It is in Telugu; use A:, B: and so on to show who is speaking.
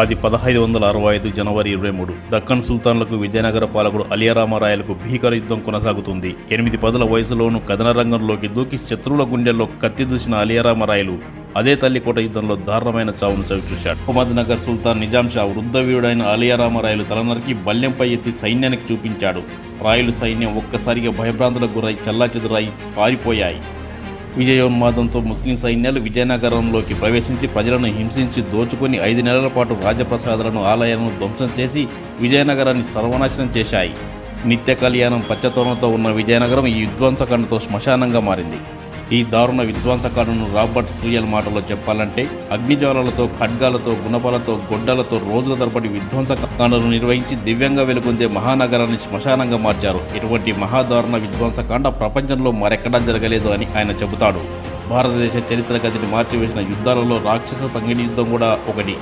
A: అది పదహైదు వందల అరవై ఐదు జనవరి ఇరవై మూడు. దక్కన్ సుల్తాన్లకు విజయనగర పాలకుడు అలియారామరాయలకు భీకర యుద్ధం కొనసాగుతుంది. ఎనిమిది పదుల వయసులోనూ కథన రంగంలోకి దూకి శత్రువుల గుండెల్లో కత్తి దూసిన అలియారామరాయలు అదే తల్లికోట యుద్ధంలో దారుణమైన చావును చవిచూశాడు అహ్మద్నగర్ సుల్తాన్ నిజాం షా వృద్ధవీయుడైన అలియారామరాయలు తలనరికి బల్యంపై ఎత్తి సైన్యానికి చూపించాడు. రాయలు సైన్యం ఒక్కసారిగా భయభ్రాంతులకు గురై చల్లాచెదురై పారిపోయాయి. విజయోన్మాదంతో ముస్లిం సైన్యాలు విజయనగరంలోకి ప్రవేశించి ప్రజలను హింసించి దోచుకుని ఐదు నెలల పాటు రాజప్రసాదాలను ఆలయాలను ధ్వంసం చేసి విజయనగరాన్ని సర్వనాశనం చేశాయి. నిత్య కళ్యాణం పచ్చతోనతో ఉన్న విజయనగరం ఈ విధ్వంసకండతో శ్మశానంగా మారింది. ఈ దారుణ విధ్వంసకాండను రాబర్ట్ సూయల్ మాటలో చెప్పాలంటే అగ్నిజ్వాలలతో ఖడ్గాలతో గుణపాలతో గొడ్డలతో రోజుల తరబడి విధ్వంసకాండను నిర్వహించి దివ్యంగా వెలుగొందే మహానగరాన్ని శ్మశానంగా మార్చారు. ఇటువంటి మహాదారుణ విధ్వంసకాండ ప్రపంచంలో మరెక్కడా జరగలేదు అని ఆయన చెబుతాడు. భారతదేశ చరిత్ర గతిని మార్చివేసిన యుద్ధాలలో రాక్షస తంగిడి యుద్ధం కూడా ఒకటి.